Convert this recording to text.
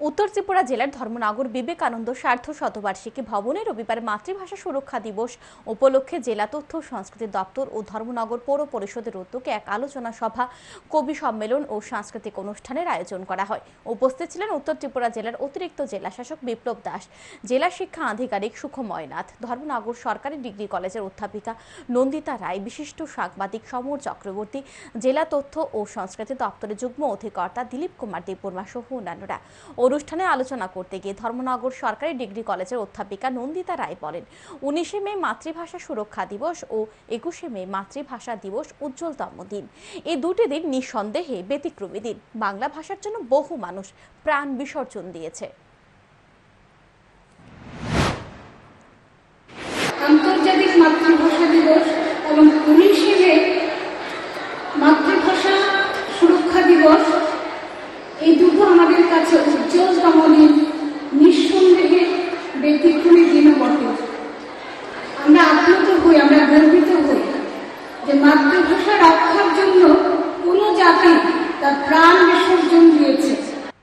উত্তর ত্রিপুরা জেলার ধর্মনগর বিবেকানন্দ স্বার্থ শতবার্ষিকী ভবনে রবিবার মাতৃভাষা সুরক্ষা দিবস উপলক্ষে জেলা তথ্য সংস্কৃতি দপ্তর ও ধর্মনগর পৌর পরিষদের উদ্যোগে এক আলোচনা সভা, কবি সম্মেলন ও সাংস্কৃতিক অনুষ্ঠানের আয়োজন করা হয়। উপস্থিত ছিলেন উত্তর ত্রিপুরা জেলার অতিরিক্ত জেলা শাসক বিপ্লব দাস, জেলা শিক্ষা আধিকারিক সুখময় নাথ, ধর্মনগর সরকারি ডিগ্রি কলেজের অধ্যাপিকা নন্দিতা রায়, বিশিষ্ট সাংবাদিক সমর চক্রবর্তী, জেলা তথ্য ও সংস্কৃতি দপ্তরের যুগ্ম অধিকর্তা দিলীপ কুমার দেববর্মা সহ অন্যান্যরা। অনুষ্ঠানে আলোচনা করতে গিয়ে ধর্মনগর সরকারি ডিগ্রি কলেজের অধ্যাপিকা নন্দিতা রায় বলেন, উনিশে মে মাতৃভাষা সুরক্ষা দিবস ও একুশে মে মাতৃভাষা দিবস উজ্জ্বলতম দিন। এই দুটি দিন নিঃসন্দেহে ব্যতিক্রমী দিন। বাংলা ভাষার জন্য বহু মানুষ প্রাণ বিসর্জন দিয়েছে আন্তর্জাতিক মাতৃভাষা দিবস এবং উনিশে মে মাতৃভাষা সুরক্ষা দিবস এই দুটো আমাদের কাছে উজ্জ্বলতম দিন। নিঃসন্দেহে ব্যতিক্রমী দিনও বটে। আমরা আপ্লুত হই, আমরা গর্বিত হই যে মাতৃভাষা রক্ষার জন্য